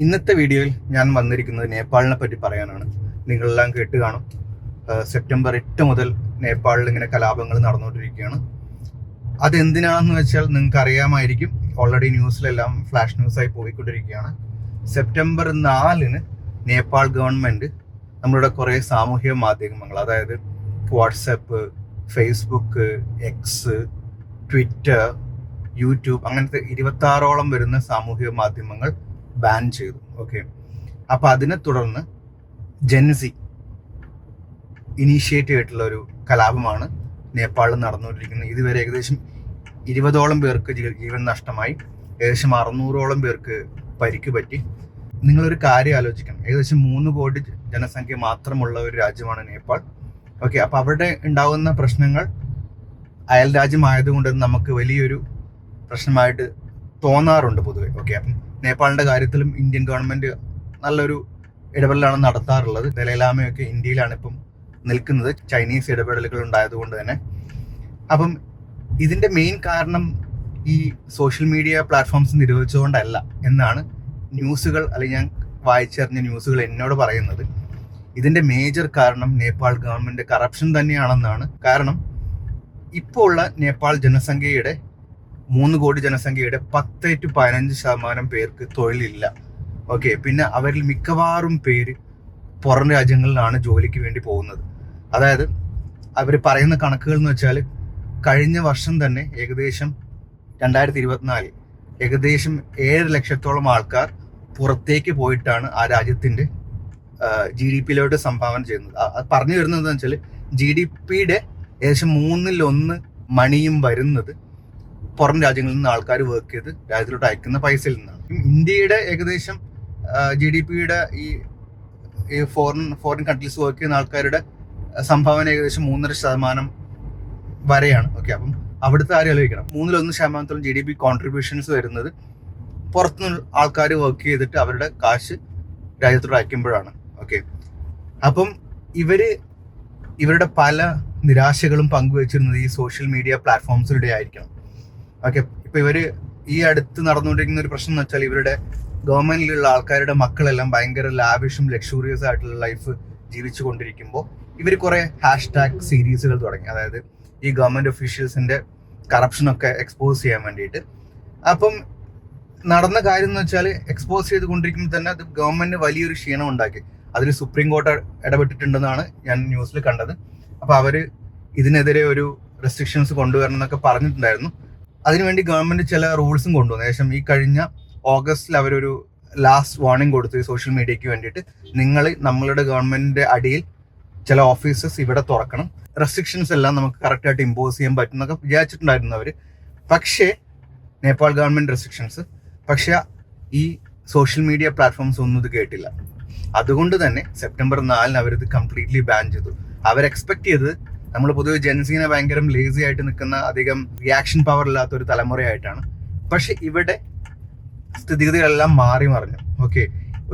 ഇന്നത്തെ വീഡിയോയിൽ ഞാൻ വന്നിരിക്കുന്നത് നേപ്പാളിനെ പറ്റി പറയാനാണ്. നിങ്ങളെല്ലാം കേട്ട് കാണും. സെപ്റ്റംബർ എട്ട് മുതൽ നേപ്പാളിൽ ഇങ്ങനെ കലാപങ്ങൾ നടന്നുകൊണ്ടിരിക്കുകയാണ്. അതെന്തിനാണെന്ന് വെച്ചാൽ നിങ്ങൾക്ക് അറിയാമായിരിക്കും ഓൾറെഡി ന്യൂസിലെല്ലാം ഫ്ലാഷ് ന്യൂസായി പോയിക്കൊണ്ടിരിക്കുകയാണ്. സെപ്റ്റംബർ നാലിന് നേപ്പാൾ ഗവൺമെന്റ് നമ്മളുടെ കുറേ സാമൂഹ്യ മാധ്യമങ്ങൾ അതായത് WhatsApp Facebook X Twitter YouTube അങ്ങനത്തെ ഇരുപത്തി ആറോളം വരുന്ന സാമൂഹിക മാധ്യമങ്ങൾ ബാൻ ചെയ്തു. ഓക്കെ അപ്പൊ അതിനെ തുടർന്ന് ജെൻസി ഇനീഷ്യേറ്റ് ആയിട്ടുള്ള ഒരു കലാപമാണ് നേപ്പാളിൽ നടന്നുകൊണ്ടിരിക്കുന്നത്. ഇതുവരെ ഏകദേശം ഇരുപതോളം പേർക്ക് ജീവൻ നഷ്ടമായി. ഏകദേശം അറുന്നൂറോളം പേർക്ക് പരിക്ക് പറ്റി. നിങ്ങളൊരു കാര്യം ആലോചിക്കണം. ഏകദേശം മൂന്ന് കോടി ജനസംഖ്യ മാത്രമുള്ള ഒരു രാജ്യമാണ് നേപ്പാൾ. ഓക്കെ അപ്പൊ അവിടെ ഉണ്ടാകുന്ന പ്രശ്നങ്ങൾ അയൽ രാജ്യമായതുകൊണ്ട് നമുക്ക് വലിയൊരു പ്രശ്നമായിട്ട് തോന്നാറുണ്ട് പൊതുവെ. ഓക്കെ അപ്പം നേപ്പാളിന്റെ കാര്യത്തിലും ഇന്ത്യൻ ഗവൺമെന്റ് നല്ലൊരു ഇടപെടലാണ് നടത്താറുള്ളത്. ദലൈലാമയൊക്കെ ഇന്ത്യയിലാണ് ഇപ്പം നിൽക്കുന്നത്. ചൈനീസ് ഇടപെടലുകൾ ഉണ്ടായതുകൊണ്ട് തന്നെ. അപ്പം ഇതിന്റെ മെയിൻ കാരണം ഈ സോഷ്യൽ മീഡിയ പ്ലാറ്റ്ഫോംസ് നിരോധിച്ചുകൊണ്ടല്ല എന്നാണ് ന്യൂസുകൾ അല്ലെങ്കിൽ ഞാൻ വായിച്ചറിഞ്ഞ ന്യൂസുകൾ എന്നോട് പറയുന്നത്. ഇതിന്റെ മേജർ കാരണം നേപ്പാൾ ഗവൺമെന്റ് കറപ്ഷൻ തന്നെയാണെന്നാണ്. കാരണം ഇപ്പോൾ ഉള്ള നേപ്പാൾ ജനസംഖ്യയുടെ മൂന്ന് കോടി ജനസംഖ്യയുടെ പത്ത് ടു പതിനഞ്ച് ശതമാനം പേർക്ക് തൊഴിലില്ല. ഓക്കെ പിന്നെ അവരിൽ മിക്കവാറും പേര് പുറം രാജ്യങ്ങളിലാണ് ജോലിക്ക് വേണ്ടി പോകുന്നത്. അതായത് അവർ പറയുന്ന കണക്കുകൾ എന്ന് വെച്ചാൽ കഴിഞ്ഞ വർഷം തന്നെ ഏകദേശം രണ്ടായിരത്തി ഇരുപത്തിനാല് ഏകദേശം ഏഴ് ലക്ഷത്തോളം ആൾക്കാർ പുറത്തേക്ക് പോയിട്ടാണ് ആ രാജ്യത്തിന്റെ ജി ഡി പിയിലോട്ട് സംഭാവന ചെയ്യുന്നത്. പറഞ്ഞു വരുന്നത് എന്താ വെച്ചാൽ ജി ഡി പിയുടെ ഏകദേശം മൂന്നിലൊന്ന് മണിയും വരുന്നത് പുറം രാജ്യങ്ങളിൽ നിന്ന് ആൾക്കാർ വർക്ക് ചെയ്ത് രാജ്യത്തിലോട്ട് അയക്കുന്ന പൈസയിൽ നിന്നാണ്. ഇന്ത്യയുടെ ഏകദേശം ജി ഡി പിയുടെ ഈ ഫോറിൻ ഫോറിൻ കൺട്രീസ് വർക്ക് ചെയ്യുന്ന ആൾക്കാരുടെ സംഭാവന ഏകദേശം മൂന്നര ശതമാനം വരെയാണ്. ഓക്കെ അപ്പം അവിടുത്തെ ആരും ആലോചിക്കണം. മൂന്നിലൊന്ന് ശതമാനത്തോളം ജി ഡി പി കോൺട്രിബ്യൂഷൻസ് വരുന്നത് പുറത്തുനിന്ന് ആൾക്കാർ വർക്ക് ചെയ്തിട്ട് അവരുടെ കാശ് രാജ്യത്തോട് അയക്കുമ്പോഴാണ്. ഓക്കെ അപ്പം ഇവർ ഇവരുടെ പല നിരാശകളും പങ്കുവച്ചിരുന്നത് ഈ സോഷ്യൽ മീഡിയ പ്ലാറ്റ്ഫോംസിലൂടെ ആയിരിക്കണം ഓക്കെ ഇപ്പൊ ഇവർ ഈ അടുത്ത് നടന്നുകൊണ്ടിരിക്കുന്ന ഒരു പ്രശ്നം എന്ന് വെച്ചാൽ ഇവരുടെ ഗവൺമെന്റിലുള്ള ആൾക്കാരുടെ മക്കളെല്ലാം ഭയങ്കര ലാവിഷും ലക്ഷൂറിയസ് ആയിട്ടുള്ള ലൈഫ് ജീവിച്ചു കൊണ്ടിരിക്കുമ്പോൾ ഇവർ കുറെ ഹാഷ്ടാഗ് സീരീസുകൾ തുടങ്ങി. അതായത് ഈ ഗവൺമെന്റ് ഒഫീഷ്യൽസിന്റെ കറപ്ഷനൊക്കെ എക്സ്പോസ് ചെയ്യാൻ വേണ്ടിയിട്ട്. അപ്പം നടന്ന കാര്യം എന്ന് വെച്ചാൽ എക്സ്പോസ് ചെയ്തുകൊണ്ടിരിക്കുമ്പോൾ തന്നെ അത് ഗവൺമെന്റ് വലിയൊരു ക്ഷീണം ഉണ്ടാക്കി. അതിൽ സുപ്രീം കോർട്ട് ഇടപെട്ടിട്ടുണ്ടെന്നാണ് ഞാൻ ന്യൂസിൽ കണ്ടത്. അപ്പൊ അവർ ഇതിനെതിരെ ഒരു റെസ്ട്രിക്ഷൻസ് കൊണ്ടുവരണം എന്നൊക്കെ പറഞ്ഞിട്ടുണ്ടായിരുന്നു. അതിനുവേണ്ടി ഗവൺമെന്റ് ചില റൂൾസും കൊണ്ടുവന്നു. ഏകദേശം ഈ കഴിഞ്ഞ ഓഗസ്റ്റിൽ അവരൊരു ലാസ്റ്റ് വാർണിംഗ് കൊടുത്തു ഈ സോഷ്യൽ മീഡിയക്ക് വേണ്ടിയിട്ട്. നിങ്ങൾ നമ്മളുടെ ഗവൺമെന്റിന്റെ അടിയിൽ ചില ഓഫീസസ് ഇവിടെ തുറക്കണം. റെസ്ട്രിക്ഷൻസ് എല്ലാം നമുക്ക് കറക്റ്റായിട്ട് ഇമ്പോസ് ചെയ്യാൻ പറ്റും എന്നൊക്കെ വിചാരിച്ചിട്ടുണ്ടായിരുന്നു അവർ. പക്ഷേ നേപ്പാൾ ഗവൺമെന്റ് റെസ്ട്രിക്ഷൻസ് പക്ഷെ ഈ സോഷ്യൽ മീഡിയ പ്ലാറ്റ്ഫോംസ് ഒന്നും ഇത് കേട്ടില്ല. അതുകൊണ്ട് തന്നെ സെപ്റ്റംബർ നാലിന് അവരിത് കംപ്ലീറ്റ്ലി ബാൻ ചെയ്തു. അവർ എക്സ്പെക്ട് ചെയ്തത് നമ്മൾ പൊതുവെ ജെൻസിനെ ഭയങ്കര ലേസി ആയിട്ട് നിൽക്കുന്ന അധികം റിയാക്ഷൻ പവർ ഇല്ലാത്ത ഒരു തലമുറയായിട്ടാണ്. പക്ഷെ ഇവിടെ സ്ഥിതിഗതികളെല്ലാം മാറി മറിഞ്ഞു. ഓക്കെ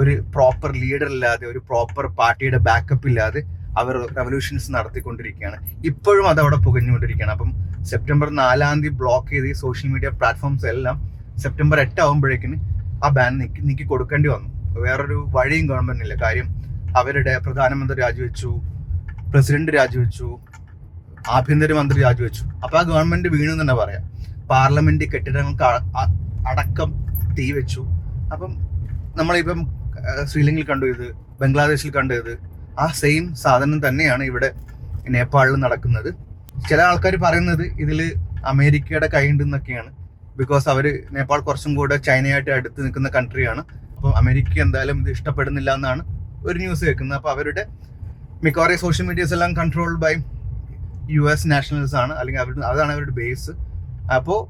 ഒരു പ്രോപ്പർ ലീഡർ ഇല്ലാതെ ഒരു പ്രോപ്പർ പാർട്ടിയുടെ ബാക്കപ്പ് ഇല്ലാതെ അവർ റെവല്യൂഷൻസ് നടത്തിക്കൊണ്ടിരിക്കുകയാണ്. ഇപ്പോഴും അതവിടെ പുകഞ്ഞുകൊണ്ടിരിക്കുകയാണ്. അപ്പം സെപ്റ്റംബർ നാലാം തീയതി ബ്ലോക്ക് ചെയ്ത് ഈ സോഷ്യൽ മീഡിയ പ്ലാറ്റ്ഫോംസ് എല്ലാം സെപ്റ്റംബർ എട്ട് ആകുമ്പോഴേക്കിന് ആ ബാൻ നീക്കി നീക്കി കൊടുക്കേണ്ടി വന്നു. വേറൊരു വഴിയും ഗവൺമെന്റില്ല കാര്യം അവരുടെ പ്രധാനമന്ത്രി രാജിവെച്ചു പ്രസിഡന്റ് രാജിവെച്ചു ആഭ്യന്തരമന്ത്രി രാജിവെച്ചു. അപ്പൊ ആ ഗവൺമെന്റ് വീണു തന്നെ പറയാം. പാർലമെന്റ് കെട്ടിടങ്ങൾക്ക് അടക്കം തീ വെച്ചു. അപ്പം നമ്മളിപ്പം ശ്രീലങ്കയിൽ കണ്ടു ഇത് ബംഗ്ലാദേശിൽ കണ്ടു ഇത്. ആ സെയിം സാധനം തന്നെയാണ് ഇവിടെ നേപ്പാളിൽ നടക്കുന്നത്. ചില ആൾക്കാർ പറയുന്നത് ഇതിൽ അമേരിക്കയുടെ കൈയുണ്ടെന്നൊക്കെയാണ് ബിക്കോസ് അവർ നേപ്പാൾ കുറച്ചും കൂടെ ചൈനയായിട്ട് അടുത്ത് നിൽക്കുന്ന കൺട്രിയാണ്. അപ്പോൾ അമേരിക്ക എന്തായാലും ഇത് ഇഷ്ടപ്പെടുന്നില്ല എന്നാണ് ഒരു ന്യൂസ് കേൾക്കുന്നത്. അപ്പോൾ അവരുടെ മിക്കവാറും സോഷ്യൽ മീഡിയസ് എല്ലാം controlled by U S nationals ആണ് അല്ലെങ്കിൽ അവരുടെ അതാണ് അവരുടെ ബേസ് അപ്പോൾ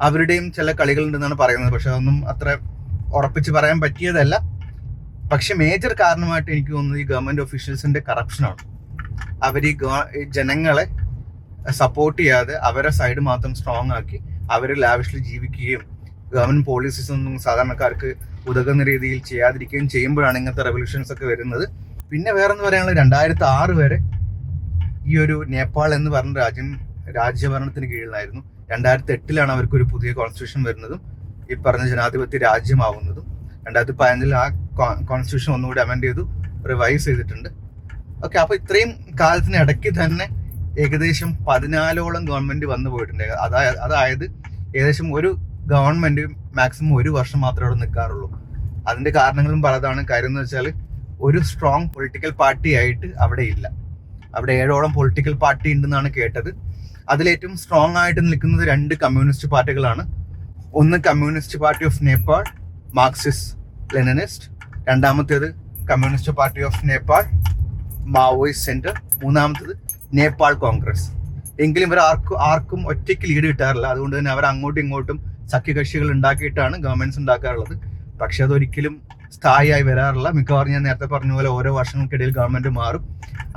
അവരുടെയും ചില കളികളുണ്ടെന്നാണ് പറയുന്നത്. പക്ഷെ അതൊന്നും അത്ര ഉറപ്പിച്ച് പറയാൻ പറ്റിയതല്ല. പക്ഷെ മേജർ കാരണമായിട്ട് എനിക്ക് തോന്നുന്നത് ഈ ഗവൺമെന്റ് ഒഫീഷ്യൽസിന്റെ കറപ്ഷനാണ് അവർ ഈ ജനങ്ങളെ സപ്പോർട്ട് ചെയ്യാതെ അവരെ സൈഡ് മാത്രം സ്ട്രോങ് ആക്കി അവർ ലാവിഷ്ലി ജീവിക്കുകയും ഗവൺമെന്റ് പോളിസീസ് ഒന്നും സാധാരണക്കാർക്ക് ഉതകുന്ന രീതിയിൽ ചെയ്യാതിരിക്കുകയും ചെയ്യുമ്പോഴാണ് ഇങ്ങനത്തെ റെവല്യൂഷൻസ് ഒക്കെ വരുന്നത്. പിന്നെ വേറെ എന്ന് പറയാനുള്ളത് രണ്ടായിരത്തി ആറ് വരെ ഈ ഒരു നേപ്പാൾ എന്ന് പറഞ്ഞ രാജ്യം രാജ്യഭരണത്തിന് കീഴിലായിരുന്നു. രണ്ടായിരത്തി എട്ടിലാണ് അവർക്ക് ഒരു പുതിയ കോൺസ്റ്റിറ്റ്യൂഷൻ വരുന്നതും ഈ പറഞ്ഞ ജനാധിപത്യ രാജ്യമാവുന്നതും. രണ്ടായിരത്തി പതിനഞ്ചിൽ ആ കോൺസ്റ്റിറ്റ്യൂഷൻ ഒന്നുകൂടി അമെൻഡ് ചെയ്തു റിവൈസ് ചെയ്തിട്ടുണ്ട്. ഓക്കെ അപ്പോൾ ഇത്രയും കാലത്തിന് ഇടയ്ക്ക് തന്നെ ഏകദേശം പതിനാലോളം ഗവൺമെന്റ് വന്നു പോയിട്ടുണ്ട്. അതായത് അതായത് ഏകദേശം ഒരു ഗവൺമെന്റ് മാക്സിമം ഒരു വർഷം മാത്രമേ അവിടെ നിൽക്കാറുള്ളൂ. അതിന്റെ കാരണങ്ങളും പലതാണ്. കാര്യം എന്ന് വെച്ചാൽ ഒരു സ്ട്രോങ് പൊളിറ്റിക്കൽ പാർട്ടി ആയിട്ട് അവിടെ ഇല്ല. അവിടെ ഏഴോളം പൊളിറ്റിക്കൽ പാർട്ടി ഉണ്ടെന്നാണ് കേട്ടത്. അതിലേറ്റവും സ്ട്രോങ് ആയിട്ട് നിൽക്കുന്നത് രണ്ട് കമ്മ്യൂണിസ്റ്റ് പാർട്ടികളാണ്. ഒന്ന് communist party of Nepal Marxist Leninist രണ്ടാമത്തേത് communist party of Nepal Maoist centre മൂന്നാമത്തേത് നേപ്പാൾ കോൺഗ്രസ് എങ്കിലും ഇവർ ആർക്കും ആർക്കും ഒറ്റയ്ക്ക് ലീഡ് കിട്ടാറില്ല. അതുകൊണ്ട് തന്നെ അവർ അങ്ങോട്ടും ഇങ്ങോട്ടും സഖ്യകക്ഷികൾ ഉണ്ടാക്കിയിട്ടാണ് ഗവൺമെന്റ്സ് ഉണ്ടാക്കാറുള്ളത്. പക്ഷെ അതൊരിക്കലും സ്ഥായിയായി വരാറില്ല. മിക്കവാറും ഞാൻ നേരത്തെ പറഞ്ഞ പോലെ ഓരോ വർഷങ്ങൾക്കിടയിൽ ഗവൺമെന്റ് മാറും.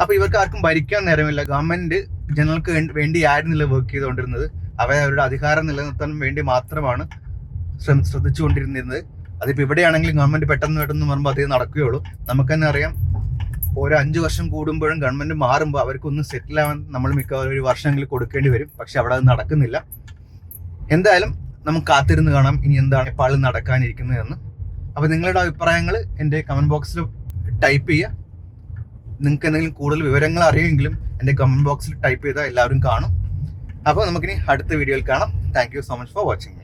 അപ്പൊ ഇവർക്ക് ആർക്കും ഭരിക്കാൻ നേരമില്ല. ഗവൺമെന്റ് ജനങ്ങൾക്ക് വേണ്ടി- ആയിരുന്നില്ല വർക്ക് ചെയ്തുകൊണ്ടിരുന്നത്. അവ അവരുടെ അധികാരം നിലനിർത്താൻ വേണ്ടി മാത്രമാണ് ശ്രമി ശ്രദ്ധിച്ചുകൊണ്ടിരുന്നത് അതിപ്പോ ഇവിടെയാണെങ്കിലും ഗവൺമെന്റ് പെട്ടെന്ന് പെട്ടെന്ന് പറയുമ്പോൾ അതേ നടക്കുകയുള്ളൂ. നമുക്ക് തന്നെ അറിയാം ഓരോ അഞ്ചു വർഷം കൂടുമ്പോഴും ഗവൺമെന്റ് മാറുമ്പോൾ അവർക്കൊന്നും സെറ്റിൽ ആവാൻ നമ്മൾ മിക്കവാറും ഒരു വർഷമെങ്കിലും കൊടുക്കേണ്ടി വരും. പക്ഷെ അവിടെ അത് നടക്കുന്നില്ല. എന്തായാലും നമുക്ക് കാത്തിരുന്ന് കാണാം ഇനി എന്താണ് നേപ്പാളിൽ നടക്കാനിരിക്കുന്നത് എന്ന് അപ്പോൾ നിങ്ങളുടെ അഭിപ്രായങ്ങൾ എന്റെ കമന്റ് ബോക്സിൽ ടൈപ്പ് ചെയ്യുക. നിങ്ങൾക്ക് എന്തെങ്കിലും കൂടുതൽ വിവരങ്ങൾ അറിയുമെങ്കിലും എന്റെ കമന്റ് ബോക്സിൽ ടൈപ്പ് ചെയ്താൽ എല്ലാവരും കാണും. അപ്പോൾ നമുക്കിനി അടുത്ത വീഡിയോയിൽ കാണാം. Thank you so much for watching